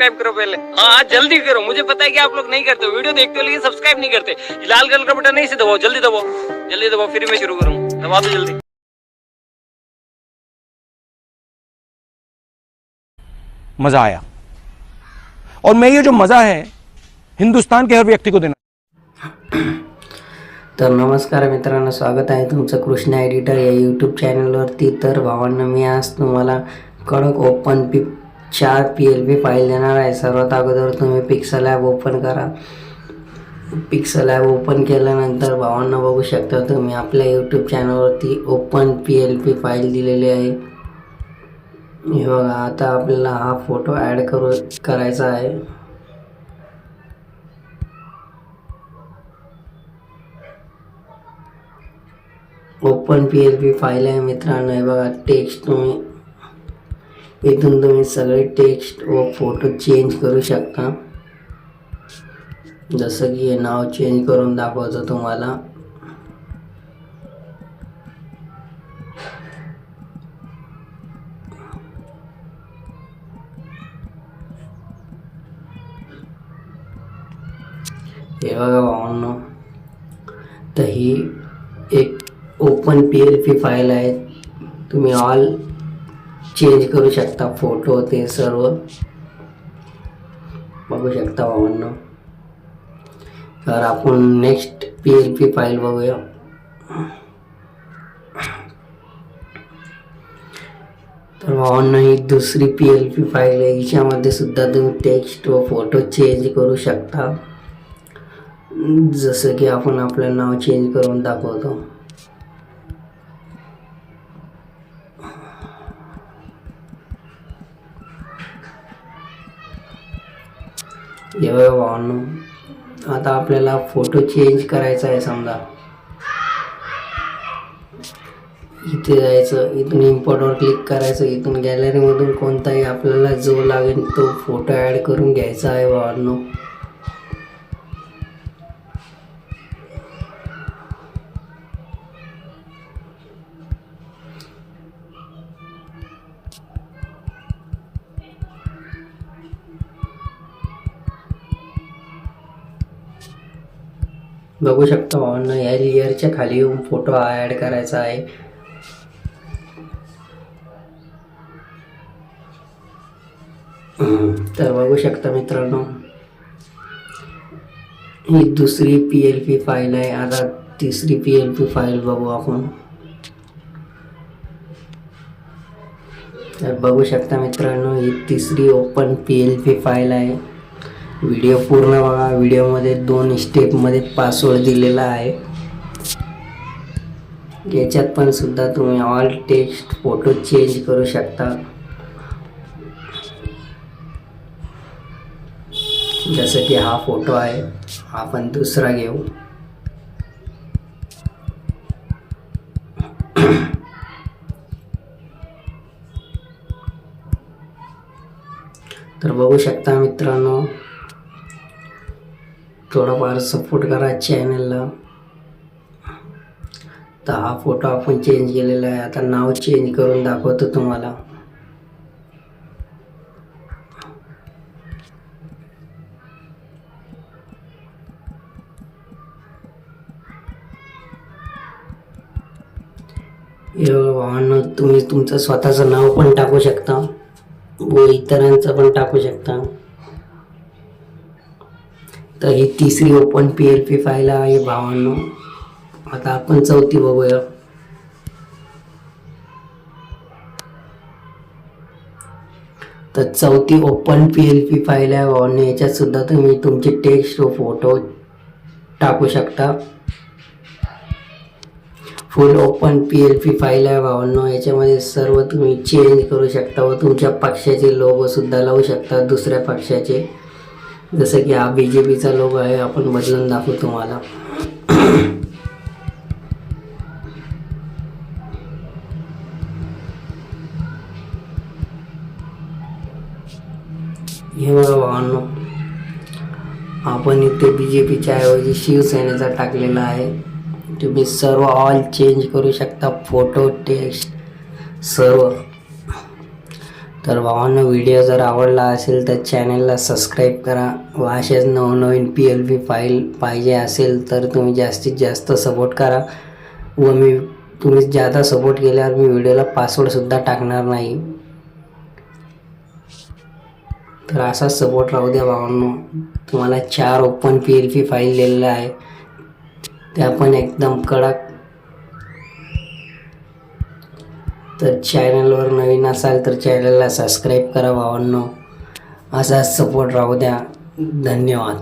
Subscribe करो पहले। हाँ जल्दी करो। मुझे पता है कि आप लोग नहीं करते हो। वीडियो देखते हो लेकिन सब्सक्राइब नहीं करते। ये लाल कलर का बटन नहीं से दबाओ जल्दी दबाओ। जल्दी दबाओ फिर मैं शुरू करूँ। दबा दो जल्दी। मज़ा आया। और मैं ये जो मज़ा है हिंदुस्तान के हर व्यक्ति को देना। तर नमस्कार मित्रांनो स्वागत आहे तुमचं कृष्णा एडिटर या यूट्यूब चॅनलवरती तर भावांना मी आज तुम्हाला कडक ओपन पी चार पी एल पी फाईल देणार आहे. सर्वात अगोदर तुम्ही पिक्सल ॲप ओपन करा. पिक्सल ॲप ओपन केल्यानंतर भावांना बघू शकता तुम्ही आपल्या यूट्यूब चॅनलवरती open P L P file दिलेली आहे. हे बघा आता आपल्याला हा फोटो ॲड करू करायचा आहे. Open P L P file आहे मित्रांनो. हे बघा टेक्स्ट तुम्ही इथून तुम्ही सगळे टेक्स्ट व फोटो चेंज करू शकता. जसं की हे नाव चेंज करून दाखवतो तुम्हाला. हे बघा भावांनो तर ही एक open P L P file आहे. तुम्ही ऑल चेंज करू शकता फोटो ते सर्व. बघू शकता भावांनो. तर आपण next P L P file बघूया. तर भावांनो ही दुसरी पी एल पी फाईल आहे. हिच्यामध्ये सुद्धा तुम्ही टेक्स्ट व फोटो चेंज करू शकता. जसं की आपण आपलं नाव चेंज करून दाखवतो. हे बघा भावांनो. आता आपल्याला फोटो चेंज करायचा आहे समजा. इथे जायचं इथून इम्पोर्टवर क्लिक करायचं इथून गॅलरीमधून कोणताही आपल्याला जो लागेल तो फोटो ॲड करून घ्यायचा आहे भावांनो. बघू शकता ऑन या लेअरच्या खाली येऊन फोटो ॲड करायचा आहे. तर बघू शकता मित्रांनो ही दुसरी पी एल पी फाईल आहे. आता तिसरी पी एल पी फाईल बघू आपण. तर बघू शकता मित्रांनो ही तिसरी open P L P file आहे. व्हिडिओ पूर्ण बघा. व्हिडिओमध्ये दोन स्टेपमध्ये पासवर्ड दिलेला आहे. याच्यात पण सुद्धा तुम्ही ऑल टेक्स्ट फोटो चेंज करू शकता. जसं की हा फोटो आहे. आपण दुसरा घेऊ. तर बघू शकता मित्रांनो थोडंफार सपोर्ट करा चॅनलला तर हा फोटो आपण चेंज केलेला आहे. आता नाव चेंज करून दाखवतो तुम्हाला. वाहन तुम्ही तुमचं स्वतःचं नाव पण टाकू शकता. व इतरांचं पण टाकू शकता. तर ही तिसरी open P L P file आहे भावांनो. आता आपण चौथी बघूया. तर चौथी open P L P file आहे भावांनो. याच्यात सुद्धा तुम्ही तुमचे टेक्स्ट व फोटो टाकू शकता. Full open P L P file आहे भावांनो. याच्यामध्ये सर्व तुम्ही चेंज करू शकता व तुमच्या पक्षाचे लोगोसुद्धा लावू शकता दुसऱ्या पक्षाचे. जसं की हा बी जे पीचा लोगो आहे आपण बदलून दाखवू तुम्हाला. हे बघा भावांनो आपण इथे बी जे पीच्या ऐवजी शिवसेनेचा टाकलेला आहे. तुम्ही सर्व ऑल चेंज करू शकता फोटो टेक्स्ट सर्व. तर भावांना व्हिडिओ जर आवडला असेल तर चॅनलला सबस्क्राईब करा. व असेच नवनवीन पी एल पी फाईल पाहिजे असेल तर तुम्ही जास्तीत जास्त सपोर्ट करा. व मी तुम्ही जादा सपोर्ट केल्यावर मी व्हिडिओला पासवर्डसुद्धा टाकणार नाही. तर असाच सपोर्ट राहू द्या भावांनो. तुम्हाला चार open P L P file दिलेल्या आहे त्या पण एकदम कडक तर चॅनलवर नवीन असाल तर चॅनलला सबस्क्राईब करा भावांनो. असाच सपोर्ट राहू द्या. धन्यवाद.